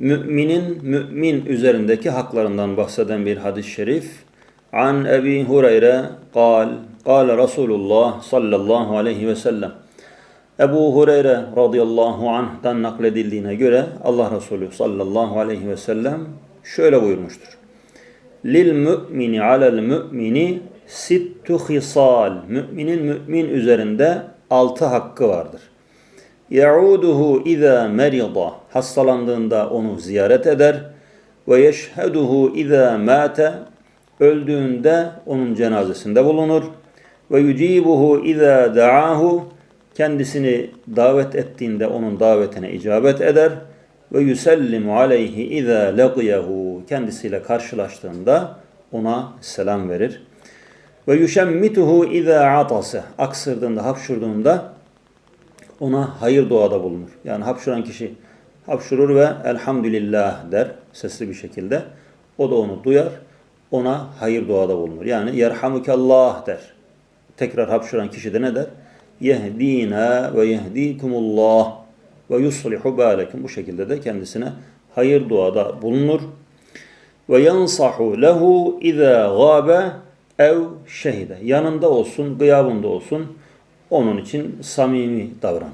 Müminin mümin üzerindeki haklarından bahseden bir hadis-i şerif. An Ebi Hureyre kal, kal Resulullah sallallahu aleyhi ve sellem. Ebu Hureyre radıyallahu anh'tan nakledildiğine göre Allah Resulü sallallahu aleyhi ve sellem şöyle buyurmuştur. Lil mümini alel mümini sittu hisal. Müminin mümin üzerinde altı hakkı vardır. Yauduhu iza merida. Hastalandığında onu ziyaret eder. Ve yeşheduhu iza mate. Öldüğünde onun cenazesinde bulunur. Ve yucibuhu iza. Kendisini davet ettiğinde onun davetine icabet eder. Ve yusellimu aleyhi iza laqiyahu. Kendisiyle karşılaştığında ona selam verir. Ve yuşemmituhu iza atase. Aksırdığında, hapşurduğunda ona hayır duada bulunur. Yani hapşuran kişi hapşurur ve elhamdülillah der sesli bir şekilde. O da onu duyar. Ona hayır duada bulunur. Yani yerhamukallah der. Tekrar hapşuran kişi de ne der? Yehdina ve yehdikumullah ve yuslihu balekum. Bu şekilde de kendisine hayır duada bulunur. Ve yansahu lehu iza gabe ev şehide. Yanında olsun, gıyabında olsun onun için samimi davranır.